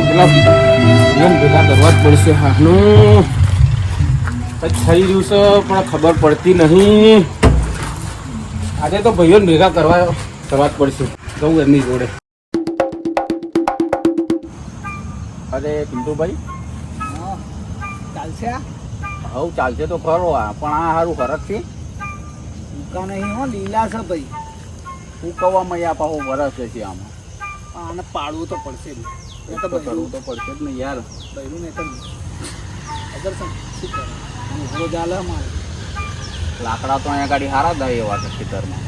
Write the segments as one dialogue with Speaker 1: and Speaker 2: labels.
Speaker 1: તો પેલા એમ ભેગા કરવા જ પડશે. હાનું થઈ રહ્યું છે પણ ખબર પડતી નહીં. આજે તો ભાઈઓને ભેગા કરવા કરવા જ પડશે. જવું એમની જોડે.
Speaker 2: અરે પિન્ટુભાઈ?
Speaker 3: ચાલશે
Speaker 2: હવ ચાલશે તો ખરો. આ પણ આ સારું ખરક છે.
Speaker 3: દુકાન અહીં હો લીલા છે ભાઈ.
Speaker 2: હું કવા મૈયા પાહો વરસ છે આમાં.
Speaker 3: આને પાડવું તો પડશે એ તો
Speaker 2: તો કરવું તો પડશે જ ને યાર.
Speaker 3: બૈરું ને તો અગર શું શું કરે? ઉભરો ચાલે મારે
Speaker 2: લાકડા તો અહીંયા ગાડી હારા થાય એવા છે ખેતરમાં.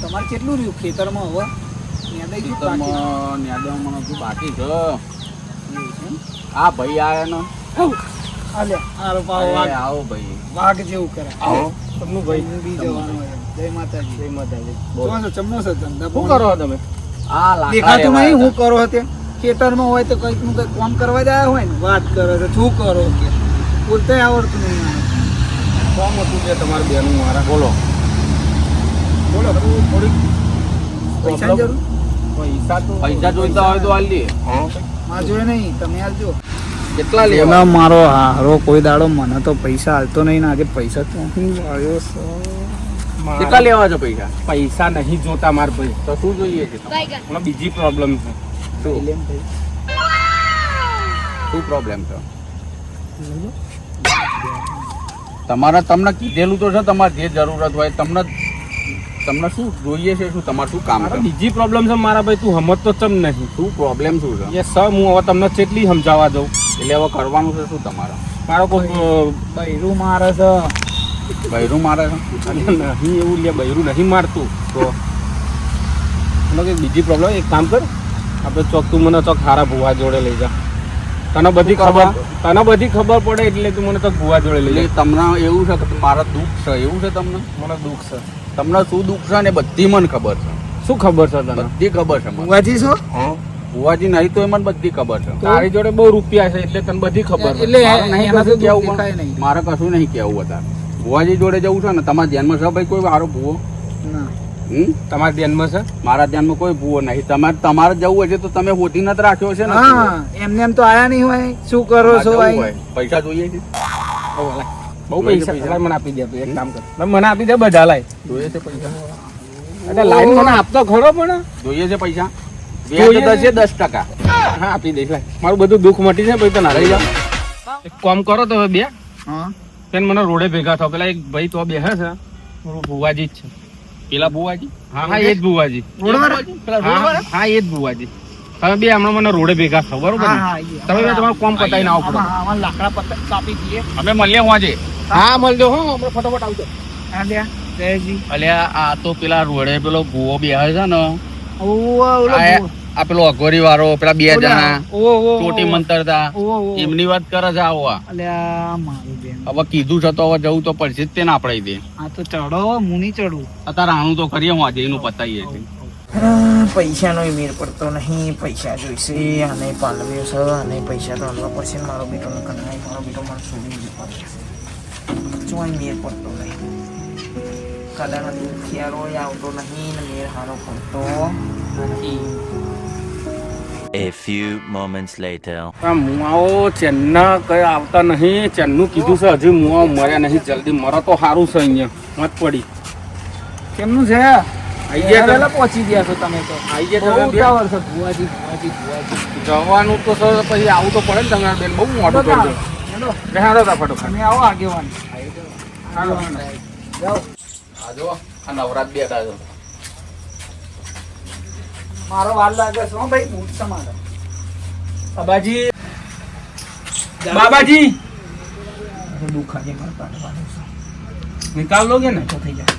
Speaker 3: તમારે કેટલું રહ્યું ખેતરમાં હવે?
Speaker 2: ખેતરમાં ન્યાદવામાં હજુ બાકી છે. આ ભાઈ આવે ને. આવો. ભાઈ.
Speaker 3: વાઘ જેવું કરે.
Speaker 2: આવો.
Speaker 1: તમને ભાઈ
Speaker 3: બી જવાનું. જય માતાજી.
Speaker 1: જય માતાજી.
Speaker 2: બોલો.
Speaker 3: ચમનો છે ધંધા
Speaker 1: શું કરો તમે?
Speaker 2: આ
Speaker 3: દેખાતું નહીં હું કરો તે ખેતરમાં હોય તો કંઈકનું કંઈક કામ કરવા જાય હોય ને? વાત કરો છો. શું કરો કે? બોલતે આવડતું નહીં
Speaker 1: કોમ હતું કે તમારા બેનું મારા?
Speaker 2: બોલો.
Speaker 3: બોલો. થોડીક પૈસાની જરૂર?
Speaker 1: પૈસા તો
Speaker 2: પૈસા જોઈતા હોય તો હાલ દે.
Speaker 3: માં જોડે નહીં. તમે હાલજો
Speaker 2: કેટલા લેવા?
Speaker 3: મારો હારો કોઈ દાડો મને તો પૈસા હાલતો નહીં ને આજે પૈસા તો આવ્યો
Speaker 2: કેટલા લેવા છો પૈસા?
Speaker 1: પૈસા નહીં જોતા માર ભાઈ.
Speaker 2: તો શું જોઈએ છે? તમારે?
Speaker 1: બીજી પ્રોબ્લેમ છે.
Speaker 2: શું? શું? પ્રોબ્લેમ છે? તમારે તમને કીધેલું તો છે તમારે જે જરૂરત હોય તમને તમને શું જોઈએ છે શું તમારે શું કામ છે?
Speaker 1: બીજી પ્રોબ્લેમ છે મારા ભાઈ તું સમજ તો ચમ નહીં.
Speaker 2: શું પ્રોબ્લેમ શું છે?
Speaker 1: એ સર હું હવે તમને કેટલી સમજાવવા દઉં.
Speaker 2: એટલે હવે કરવાનું છે શું તમારે?
Speaker 1: મારો કોઈ
Speaker 3: બૈરું મારે છે.
Speaker 2: બૈરું મારે
Speaker 1: નહીં એવું લે બૈરું નહીં મારતું. તો મને કંઈક બીજી પ્રોબ્લેમ એક કામ કર આપણે ચોક તું મને ચોક હારા ભુવા જોડે લઈ જા. તને બધી ખબર તને બધી ખબર પડે એટલે તું મને તો ભુવા જોડે લઈ
Speaker 2: જાય
Speaker 1: જા.
Speaker 2: તમને એવું છે કે મારા દુઃખ છે? એવું છે તમને?
Speaker 1: મને દુઃખ છે.
Speaker 2: તમને શું દુઃખ છે ને બધી મને ખબર છે.
Speaker 1: શું ખબર છે તને?
Speaker 2: બધી ખબર છે
Speaker 3: ભૂવાજી છો?
Speaker 2: ભુવાજી નહીં તો એ મને બધી ખબર છે.
Speaker 1: તારી જોડે બહુ રૂપિયા છે એટલે તને બધી ખબર છે.
Speaker 3: એટલે
Speaker 2: કશું કહેવું. મારે કશું નહીં કેવું વધારે. ભુવાજી જોડે જવું છે ને તમારા ધ્યાનમાં છે ભાઈ કોઈ વારો ભૂવો? હમ?
Speaker 1: તમારા ધ્યાનમાં છે?
Speaker 2: મારા ધ્યાનમાં કોઈ ભૂવો નહીં. તમારે તમારે જવું હોય છે તો તમે હોતી નથી રાખ્યો છે ને
Speaker 3: એમને એમ તો આયા નહીં હોય. શું કરો છો ભાઈ?
Speaker 2: પૈસા જોઈએ છે?
Speaker 1: બહુ પૈસા? લાય, મને આપી દે એક કામ કર. મને આપી દે બધા લાય.
Speaker 2: જોઈએ છે પૈસા.
Speaker 1: એટલે લાઈન મને આપતો ખરો પણ.
Speaker 2: જોઈએ છે પૈસા. વ્યાજ
Speaker 1: છે.
Speaker 2: દસ ટકા.
Speaker 1: હા આપી દઈશ લાય. મારું બધું દુઃખ મટી જાય પછી તો ના રહી જાવ એક કામ કરો તો બે.
Speaker 3: હા.
Speaker 1: પેન મને રોડે ભેગા થાવ? પેલા એક ભાઈ તો બેહે છે. ભુવાજી જ છે.
Speaker 2: પેલા ભુવાજી?
Speaker 1: હા હા એ જ ભુવાજી. હા એ જ ભુવાજી. તમે બે હમણાં મને રોડે ભેગા થાવ બરોબર. તમે બે તમારું કોમ પતાવીને આવો પડો
Speaker 3: લાકડા પત્તા કાપી દઈએ.
Speaker 2: અમે મળીએ વાંચે
Speaker 1: હા મળજો હો. હમણાં ફટાફટ આવજો.
Speaker 3: જયજી
Speaker 2: અલ્યા આ તો પેલા રોડે પેલો ભૂવો બેહે છે ને. આ પેલો અઘોરી વાળો પેલા બે જણા. ચોટી. મંતરતા. એમની વાત કરે છે આવો આ.
Speaker 3: અલ્યા મારું બેન.
Speaker 2: હવે કીધું છે તો હવે જવું તો પડશે જ તેને આપણે દે.
Speaker 3: આ તો ચડો મુની ચડું.
Speaker 2: અત્યારે આનું તો કરીએ હું આજે એનું પતાવીએ છે.
Speaker 4: પૈસાનો મેળ પડતો નહીં પૈસા જોઈશે અને પાલવ્યો છે અને પૈસા તો આલવા પડશે મારો બેટો ન કનાય મારો બેટો મને છોડી જતો ચોય મેળ પડતો નહીં? કદાચ દુખિયારો આવતો નહીં ને મેળ હારો પડતો નથી.
Speaker 5: A few moments later.
Speaker 1: આ મુઆઓ ચેન્ના કઈ આવતા નહીં ચેન્નું કીધું છે હજી મુઆઓ મર્યા નહીં. જલ્દી મરો તો સારું છે અહીંયા. મત પડી.
Speaker 3: કેમનું છે?
Speaker 1: આઈ ગયા
Speaker 3: પહોંચી ગયા છો તમે તો.
Speaker 1: આઈ ગયા તમે બે?
Speaker 3: છે ભુવાજી ભુવાજી ભુવાજી.
Speaker 1: જવાનું તો સર પછી આવું તો પડે ને તમારે બેન. બહુ મોટું
Speaker 3: હેલો,
Speaker 1: તા
Speaker 3: તમે આવો આગેવાન. આગેવાન. જાઓ
Speaker 2: આ જો આ નવરાત બેઠા છો.
Speaker 3: મારો વાર લાગે છે હો ભાઈ બૂટ છે મારો
Speaker 1: બાબાજી. બાબાજી.
Speaker 4: દુખાજે મારે કાઢવાનું છે.
Speaker 1: નિકાલ લોગે ને
Speaker 4: તો થઈ જાય.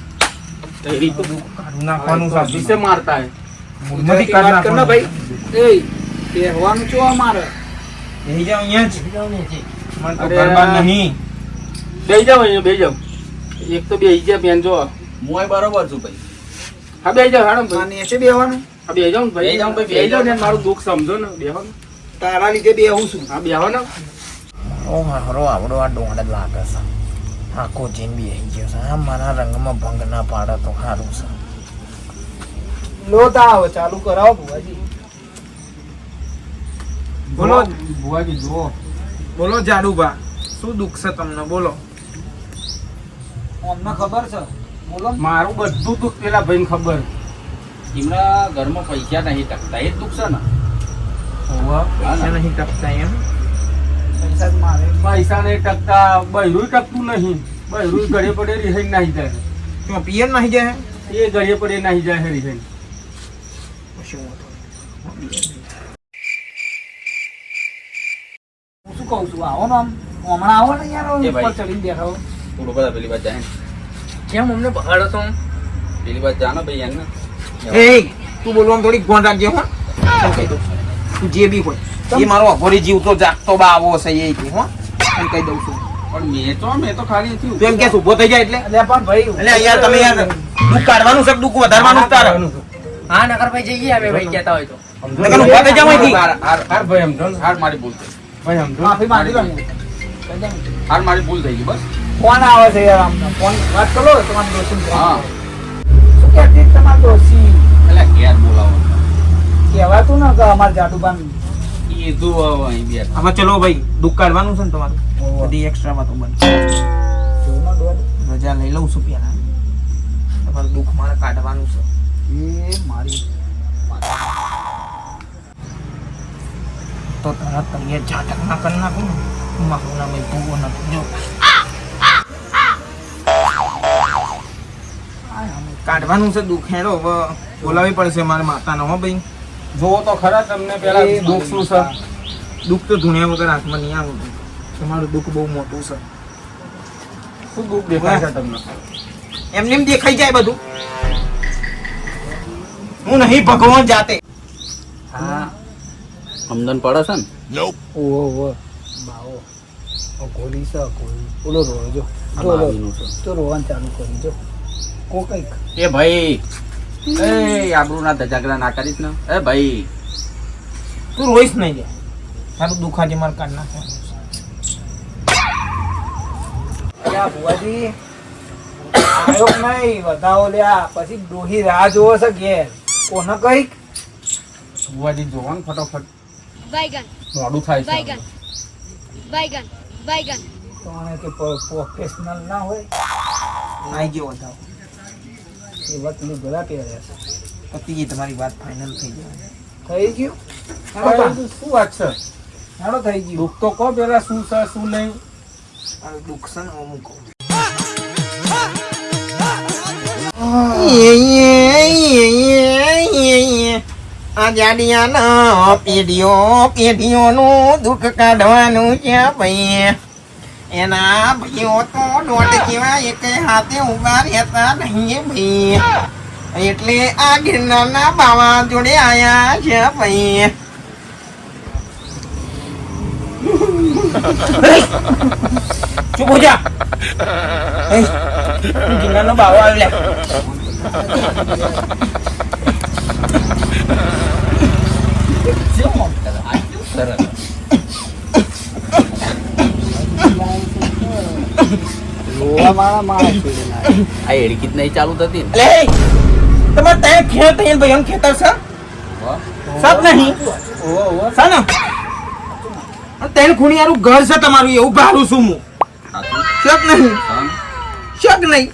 Speaker 1: તેરી તો
Speaker 4: કાઢું નાખવાનું છે
Speaker 2: કિસે મારતા હે.
Speaker 4: મૂળમાંથી કાઢ
Speaker 3: કર ને ભાઈ. એ એ હવાનું ચો મારે
Speaker 4: બેહી જાવ અહીંયા જ. મન તો
Speaker 1: અરે.
Speaker 4: નહીં.
Speaker 1: બેહી જાવ અહીંયા બે જાવ એક તો બે જા બેન જો.
Speaker 2: મોય બરોબર છું ભાઈ.
Speaker 1: હા બે જાવ હાડમ ભાઈ.
Speaker 3: આ એસે બેહવાનું.
Speaker 1: બેહી જાવ ને ભાઈ.
Speaker 2: બેહી ભાઈ,
Speaker 1: બેહી ને મારું દુઃખ સમજો ને બેહો ને
Speaker 3: તારા લીધે બેહું છું.
Speaker 1: હા બેહો ને
Speaker 4: ઓ હારો આવડો આ ડોંડ લાગે છે. આખો જીન બી ગયો છે. આ મારા રંગમાં ભંગ ના પાડે તો સારું છે.
Speaker 3: લો તાવ ચાલુ કરાવો ભુવાજી.
Speaker 4: બોલો.
Speaker 1: ભુવાજી જુઓ.
Speaker 4: બોલો જાડુભા. શું દુઃખ છે તમને? બોલો.
Speaker 3: અમને ખબર છે. બોલો.
Speaker 1: મારું બધું દુઃખ પેલા ભાઈને ખબર.
Speaker 2: એમના ઘરમાં પૈસા નહીં ટકતા. એ જ દુઃખ છે ને.
Speaker 4: પૈસા નહીં ટકતા એમ?
Speaker 3: પૈસા
Speaker 1: નહીં ટકતા. બૈરું ટકતું નહીં. બૈરું ઘરે પડે રિહાઈ નાહી જાય.
Speaker 4: પિયર નહીં જાય?
Speaker 1: એ ઘરે પડે નાહી જાય રિહાઈ
Speaker 4: શું વાંધો
Speaker 3: હું શું કહું છું? આવો ને આમ. હમણાં આવો ને યાર ઉપર ચડીને બેઠા.
Speaker 2: થોડું બધા પેલી વાત જાય
Speaker 4: કેમ અમને બહાડો તો?
Speaker 2: પેલી વાત જાનો ભાઈ એને
Speaker 4: એ તું બોલવામાં થોડી ગોંડ રાખજે હો. કહી દઉં તું જે બી હોય. એ મારો અઘોરી જીવતો જાગતો બા આવો હશે એ હો. એમ કહી દઉં છું.
Speaker 2: પણ મેં તો મેં તો ખાલી
Speaker 4: તું એમ કે ઊભો થઈ જાય એટલે.
Speaker 3: અલ્યા પણ ભાઈ
Speaker 4: એટલે યાર તમે યાર દુઃખ કાઢવાનું છે દુઃખ વધારવાનું છે
Speaker 6: હા નગર ભાઈ જઈએ અમે ભાઈ કહેતા હોય તો.
Speaker 4: નકર ઊભા થઈ જાવ અહીંથી.
Speaker 2: હાર
Speaker 1: ભાઈ સમજો
Speaker 2: હાર મારી ભૂલ થઈ
Speaker 1: ભાઈ સમજો.
Speaker 3: માફી માંગી લો.
Speaker 2: હાર મારી ભૂલ થઈ ગઈ બસ.
Speaker 3: ફોન આવે છે યાર આમને? ફોન વાત કરો તમારી ડોશી
Speaker 2: હા.
Speaker 3: શું કહેતી હતી
Speaker 2: એટલે ઘેર બોલાવો.
Speaker 3: કહેવાતું ને કે અમારે જાદુબાન
Speaker 2: એ તું હવે અહીં બે
Speaker 4: હવે ચલો ભાઈ દુઃખ કાઢવાનું છે ને તમારું? બધી એક્સ્ટ્રા વાતો બંધ. રજા લઈ લઉં છું પેલા. તમારું દુઃખ મારે કાઢવાનું છે.
Speaker 3: એ મારી
Speaker 4: તો તરત તૈયાર જાતક ના કરી નાખો મારું નામ એ ભૂવો નથી જો. કાઢવાનું છે દુઃખ હેડો હવે બોલાવી પડશે મારે માતાનો હો ભાઈ.
Speaker 1: જોવો તો ખરા તમને પેલા દુઃખ શું છે?
Speaker 4: દુઃખ તો ધૂણ્યા વગર હાથમાં નહીં આવતું તમારું દુઃખ બહુ મોટું છે.
Speaker 1: શું દુઃખ દેખાય છે તમને?
Speaker 4: એમને એમ દેખાઈ જાય બધું. હું નહીં ભગવાન જાતે.
Speaker 3: હા.
Speaker 2: અમદન પડે છે ને?
Speaker 3: ઓહો ઓહો. બાવો. ઓ ગોલી છે ગોલી ઓલો રોજો. તો રોવાનું ચાલુ કરી જો કો કંઈક.
Speaker 2: એ ભાઈ. એ આબરૂ ના ધજાગરા ના કરીશ ને. એ ભાઈ.
Speaker 4: તું રોઈશ નહીં લે તારું દુઃખ આજે મારે કાઢ નાખે.
Speaker 3: લ્યા ભુવાજી આયો નહીં વધાવો લ્યા. પછી ડોહી રાહ જોવો છે ઘેર. કોને કંઈક?
Speaker 1: ભુવાજી જોવો ને ફટોફટ. મોડું થાય છે.
Speaker 3: કે પ્રોફેશનલ ના હોય.
Speaker 4: નાઈ ગયો વધાવ.
Speaker 3: એ વાત ગળા પહેર્યા છે.
Speaker 4: પતિ તમારી વાત ફાઇનલ થઈ જાય
Speaker 3: થઈ ગયું?
Speaker 1: શું વાત છે?
Speaker 3: સારો થઈ ગયું.
Speaker 1: દુઃખ તો કહો પેલા શું છે શું નહીં?
Speaker 4: દુઃખ છે ને અમુક આ જાડિયાના પેઢીઓ પેઢીઓનું દુઃખ કાઢવાનું છે ભાઈ. એના ભાઈઓ તો દોઢ જેવા એક હાથે ઊભા રહેતા નહીં ભાઈ. એટલે આ ગિરનારના બાવા જોડે આયા છે ભાઈ. ચૂપ હો જા. ગિરનારનો બાવો આવ્યો
Speaker 2: સરસ. આ એડકી જ નહીં ચાલુ થતી ને.
Speaker 4: તમારે ત્યાં ખેત અહીં ભાઈ ખેતર છે? સબ નહીં?
Speaker 1: ઓહો ઓહો.
Speaker 4: ને? અને તેન ખૂણિયારું ઘર છે તમારું એવું ભાડું છું હું. શક નહીં? શક નહીં?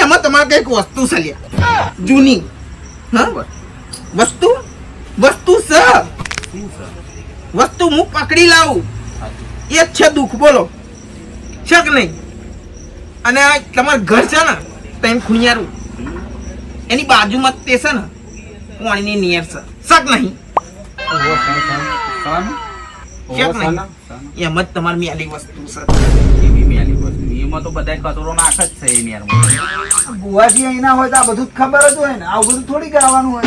Speaker 4: એમાં તમારે કંઈક વસ્તુ છે લ્યા. જૂની. હા? વસ્તુ? વસ્તુ છે. વસ્તુ હું પકડી લાવું. એ જ છે દુઃખ બોલો. શક નહીં? અને આ તમારું ઘર છે ને તેમ ખુણિયારું. એની બાજુમાં તે છે ને પાણીની નિયર છે. શક નહીં? એમ જ તમારી મેલી વસ્તુ છે.
Speaker 2: એમાં તો બધા કચરો નાખ જ છે એની હારમાં.
Speaker 3: ભુવાજી અહીં હોય તો આ બધું જ ખબર જ હોય ને. આવું બધું થોડી ગાવાનું હોય.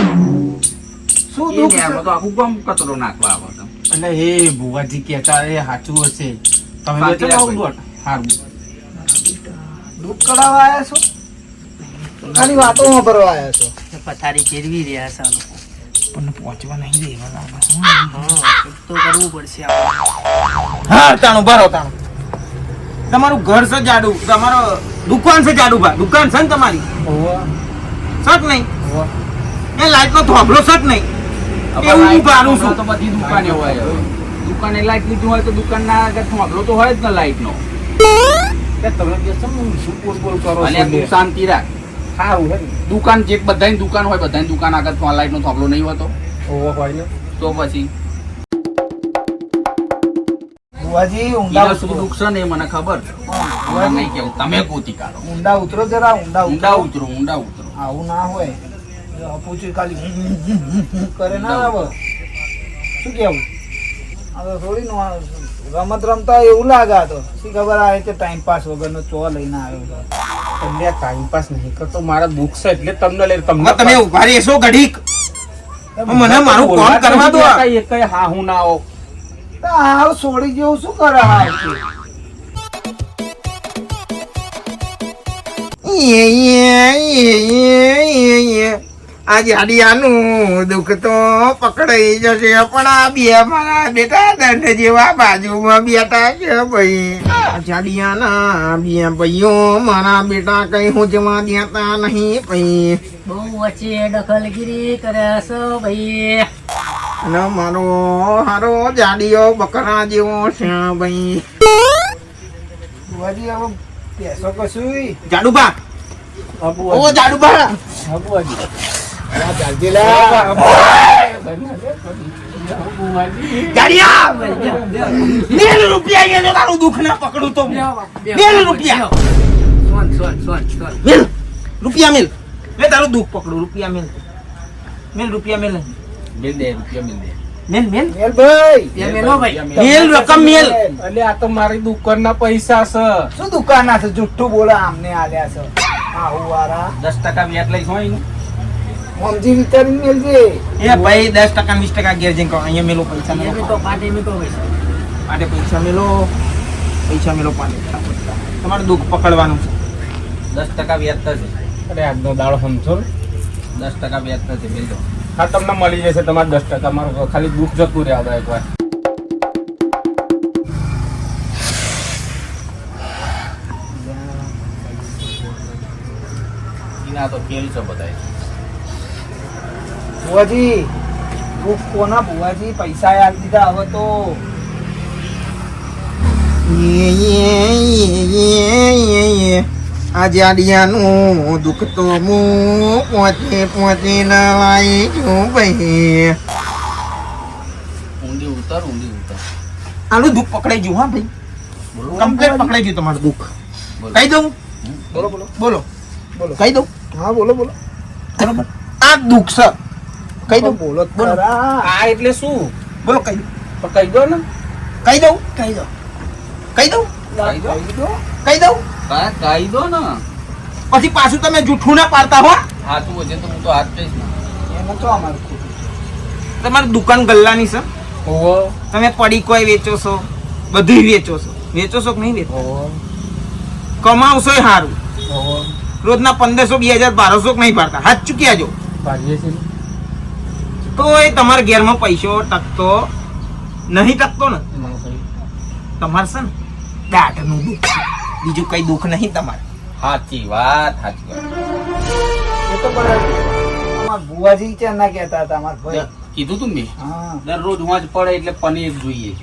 Speaker 3: શું
Speaker 2: એ
Speaker 3: દુઃખ
Speaker 2: તો આખું ગામ કચરો નાખવા આવે.
Speaker 1: અને એ ભુવાજી કહેતા એ સાચું હશે. તમે હારું.
Speaker 3: દુઃખ કરાવવા આવ્યા છો? ખાલી વાતો વાપરવા આવ્યા છો.
Speaker 6: પથારી ચેરવી રહ્યા છે લોકો
Speaker 4: પણ પહોંચવા નહીં દેવા લાગે
Speaker 6: હા તો કરવું પડશે
Speaker 4: હા તાણું ભરો તાણું. તમારું ઘર છે જાડુ તમારો દુકાન છે જાડુભા દુકાન છે ને તમારી?
Speaker 3: ઓહો.
Speaker 4: સક નહીં. એ લાઈટ નો થોભલો સત નહીં. એવું હું
Speaker 2: લાઈટ
Speaker 4: ભાડું છું.
Speaker 2: તો બધી દુકાને હોય. દુકાને લાઈટ લીધું હોય તો દુકાનના થોભલો તો હોય જ ને લાઈટનો
Speaker 1: કે તમે કે શું શું બોલ બોલ કરો
Speaker 2: અને તું શાંતિ રાખ.
Speaker 1: સારું હે
Speaker 2: દુકાન જે બધાની દુકાન હોય બધાની દુકાન આગળ તો લાઈટનો થાંભલો નહીં હોતો.
Speaker 1: ઓવો હોય ને
Speaker 2: તો પછી?
Speaker 3: બુવાજી ઊંડા
Speaker 2: શું દુઃખ છે ને મને ખબર. છે નહીં કેવું તમે ગોતી કાઢો?
Speaker 3: ઊંડા ઉતરો જરા ઊંડા
Speaker 2: ઊંડા
Speaker 3: ઉતરો
Speaker 2: ઊંડા ઉતરો.
Speaker 3: આવું ના હોય. ખાલી કરે ના આવે. શું કેવું? હવે થોડી નો રમત રમતા એવું લાગે તો. શી ખબર આવે કે ટાઈમ પાસ વગરનો ચો લઈને આવ્યો તો.
Speaker 1: તમને ટાઈમ પાસ નહીં કરતો મારા દુઃખ છે એટલે તમને લઈ તમને
Speaker 4: તમે ઊભા રહેશો ઘડીક. મને મારું
Speaker 1: કોણ
Speaker 4: કરવા દો.
Speaker 1: નહીં કઈ હા હું ના આવો
Speaker 3: તો છોડી જેવું શું કરે આ છે?
Speaker 4: આ જાડિયાનું દુઃખ તો પકડાઈ જશે પણ આ બે મારા બેટા દંડ જેવા બાજુમાં બેઠા છે ભાઈ. આ જાડિયાના બે ભાઈઓ મારા બેટા કઈ હું જવા દેતા નહીં ભાઈ.
Speaker 6: બહુ વચ્ચે દખલગીરી કર્યા છે ભાઈ.
Speaker 4: અને મારો હારો જાડિયો બકરા જેવો છે ભાઈ.
Speaker 3: બુવાજી હવે પેસો કશું
Speaker 4: જાડુબા
Speaker 1: અબુ
Speaker 4: ઓ જાડુબા
Speaker 1: અબુ હજી.
Speaker 4: રૂપિયા મેલ. રૂપિયા મેલ. લે તારું દુઃખ પકડું રૂપિયા મેલ. મેલ રૂપિયા મેલ.
Speaker 2: મિલ દે રૂપિયા મિલ દે.
Speaker 4: મેલ મેલ.
Speaker 3: મેલભાઈ
Speaker 6: બે મેલો ભાઈ
Speaker 4: મેલ રકમ મેલ.
Speaker 1: એટલે આ તો મારી દુકાનના પૈસા છે.
Speaker 3: શું દુકાન ના છે? જુઠ્ઠું બોલા આમને આલ્યા છે. આહુ વાળા
Speaker 2: દસ ટકા વ્યાજ લઈશ હોય ને
Speaker 3: સમજી વિચારીને મેલજે.
Speaker 4: એ ભાઈ દસ ટકા વીસ ટકા ઘેર જઈને અહીંયા મેલો પૈસા મેલો.
Speaker 6: પાટે મીકો પૈસા
Speaker 4: પાટે પૈસા મેલો પૈસા મેલો પાટે. તમારે દુઃખ પકડવાનું છે.
Speaker 2: દસ ટકા વ્યાજ થશે
Speaker 1: અરે આજનો દાડો સમજો ને.
Speaker 2: દસ ટકા વ્યાજ થશે મિલ દો
Speaker 1: હા તમને મળી જશે તમારે દસ ટકા. મારું ખાલી દુઃખ જતું રહે આપણે એકવાર.
Speaker 2: એના તો કેલ છો બધા
Speaker 3: બુવાજી કોના બુવાજી પૈસા આપી દીધા હવે તો.
Speaker 4: આ દુઃખ તો હું પહોંચે પહોંચી ના લાવી છું ભાઈ.
Speaker 2: ઊંડી ઉતર ઊંડી ઉતર.
Speaker 4: આનું દુઃખ પકડાઈ ગયું હા ભાઈ. કમ્પ્લેટ પકડાઈ ગયું તમારું દુઃખ.
Speaker 2: બોલો.
Speaker 4: કહી દઉં?
Speaker 3: બોલો બોલો.
Speaker 4: બોલો.
Speaker 3: બોલો.
Speaker 4: કહી દઉં?
Speaker 3: હા બોલો બોલો.
Speaker 4: બરોબર. આ દુઃખ છે. કહી દઉં?
Speaker 3: બોલો
Speaker 4: બોલો.
Speaker 1: આ એટલે શું?
Speaker 4: બોલો કહી દઉં.
Speaker 1: કહી દો ને.
Speaker 4: કહી દઉં?
Speaker 6: કહી દો
Speaker 4: કહી દઉં?
Speaker 2: કહી દો.
Speaker 3: કહી
Speaker 4: દઉં?
Speaker 2: કહી દો ને.
Speaker 4: પછી પાછું તમે જૂઠું ના પાડતા હો
Speaker 2: હાથું હશે તો હું તો હાથ જઈશ
Speaker 3: એમાં તો અમારું ખોટું
Speaker 4: તમારી દુકાન ગલ્લાની છે.
Speaker 1: ઓવો
Speaker 4: તમે પડી કોઈ વેચો છો? બધી વેચો છો. વેચો છો કે નહીં વેચો?
Speaker 1: કમાવશો
Speaker 4: કમાવશો સારું રોજના પંદરસો બે હજાર બારસો કે નહીં પાડતા? હાથ ચૂક્યા જો.
Speaker 1: ભાગીએ છીએ
Speaker 4: તો એ તમારા ઘેરમાં પૈસો ટકતો નહીં ટકતો ને? તમારે છે ને દાઢનું દુઃખ બીજું કઈ દુઃખ નહીં તમારે.
Speaker 2: સાચી વાત સાચી વાત.
Speaker 3: એ તો બરાબર બુવાજી છે ના કહેતા હતા અમારા ભાઈ.
Speaker 2: કીધું તું મેં?
Speaker 3: હા.
Speaker 2: દરરોજ હોંજ પડે એટલે પનીર જોઈએ.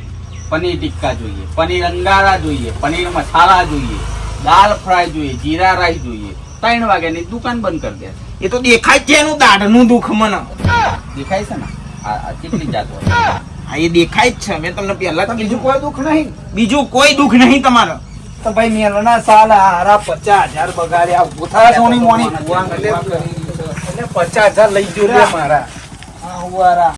Speaker 2: પનીર ટિક્કા જોઈએ પનીર અંગારા જોઈએ પનીર મસાલા જોઈએ દાલ ફ્રાય જોઈએ જીરા રાઈસ જોઈએ. ત્રણ વાગ્યાની દુકાન બંધ કરી દે.
Speaker 4: એ તો દેખાય છે એનું દાઢનું દુઃખ મને.
Speaker 2: દેખાય છે ને? આ આ કેટલી જાત
Speaker 4: હા એ દેખાય જ છે. મેં તમને પહેલા
Speaker 3: તો બીજું કોઈ દુઃખ નહીં.
Speaker 4: બીજું કોઈ દુઃખ નહીં તમારે.
Speaker 3: તો ભાઈ મેલના સાલ હારા પચાસ હજાર બગાડ્યા ઉઠા સોની મોની.
Speaker 1: એટલે પચાસ હજાર લઈ ગયો મારા.
Speaker 3: હા હુવારા